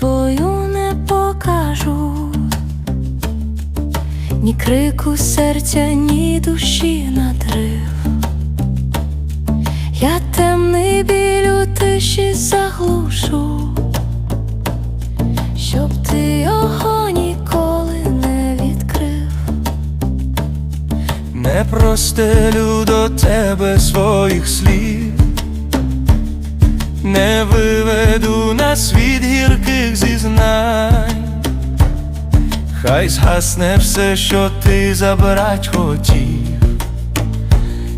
свою не покажу, ні крику серця, ні душі надрив. Я темний біль у тиші заглушу, щоб ти його ніколи не відкрив. Не простелю до тебе своїх слів, не виведу на світ гірких зізнань, хай згасне все, що ти забрать хотів,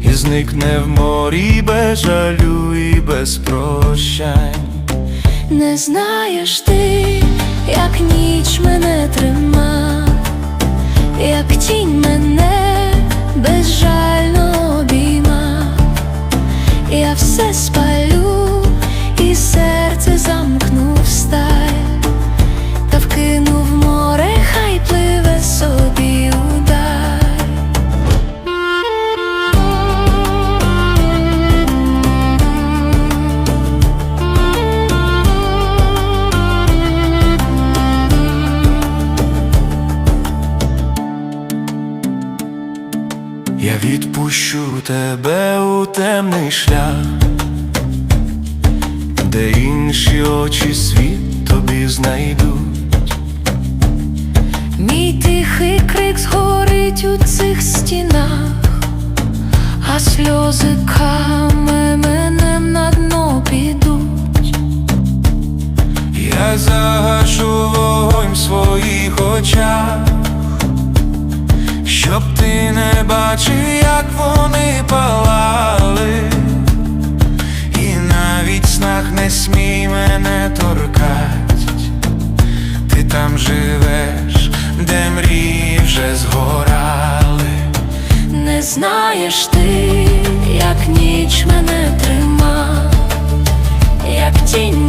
і зникне в морі без жалю і без прощань. Не знаєш ти, як ніч мене трима, як тінь Я відпущу тебе у темний шлях, де інші очі світ тобі знайдуть. Мій тихий крик згорить у цих стінах, а сльози каменем на дно підуть. Я загашу вогонь в своїх очах, щоб ти не бачив, як вони палали, і навіть снах не смій мене торкать, ти там живеш, де мрії вже згорали. Не знаєш ти, як ніч мене трима, як тінь